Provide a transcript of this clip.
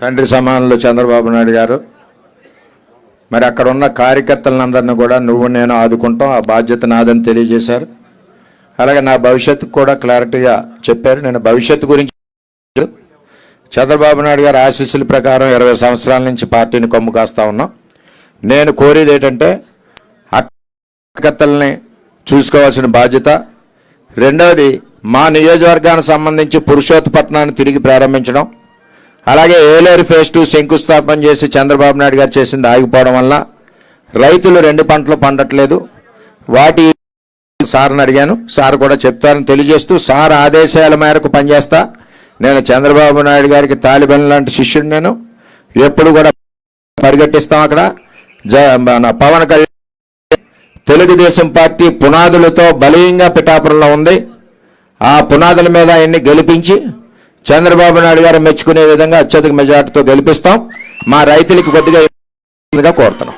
తండ్రి సమానంలో చంద్రబాబు నాయుడు గారు మరి అక్కడ ఉన్న కార్యకర్తలందరినీ కూడా నువ్వు నేను ఆదుకుంటాం ఆ బాధ్యత నాదని తెలియజేశారు. అలాగే నా భవిష్యత్తు కూడా క్లారిటీగా చెప్పారు. నేను భవిష్యత్తు గురించి చంద్రబాబు నాయుడు గారి ఆశీస్సుల ప్రకారం ఇరవై సంవత్సరాల నుంచి పార్టీని కొమ్ము కాస్తా ఉన్నాం. నేను కోరేది ఏంటంటే కార్యకర్తలని చూసుకోవాల్సిన బాధ్యత. రెండవది మా నియోజకవర్గానికి సంబంధించి పురుషోత్పట్నాన్ని తిరిగి ప్రారంభించడం. అలాగే ఏలేరు ఫేజ్ టూ శంకుస్థాపన చేసి చంద్రబాబు నాయుడు గారు చేసింది ఆగిపోవడం వల్ల రైతులు రెండు పంటలు పండట్లేదు. వాటి సార్ని అడిగాను. సార్ కూడా చెప్తారని తెలియజేస్తూ సార్ ఆదేశాల మేరకు పనిచేస్తా. నేను చంద్రబాబు నాయుడు గారికి తాలిబన్ లాంటి శిష్యుడు నేను. ఎప్పుడు కూడా పరిగెట్టిస్తాం అక్కడ. జ మన పవన్ కళ్యాణ్ తెలుగుదేశం పార్టీ పునాదులతో బలీయంగా పిఠాపురంలో ఉంది. ఆ పునాదుల మీద ఆయన్ని గెలిపించి చంద్రబాబు నాయుడు గారు మెచ్చుకునే విధంగా అత్యధిక మెజార్టీతో గెలిపిస్తాం. మా రైతులకి కొద్దిగా కోరుతున్నాం.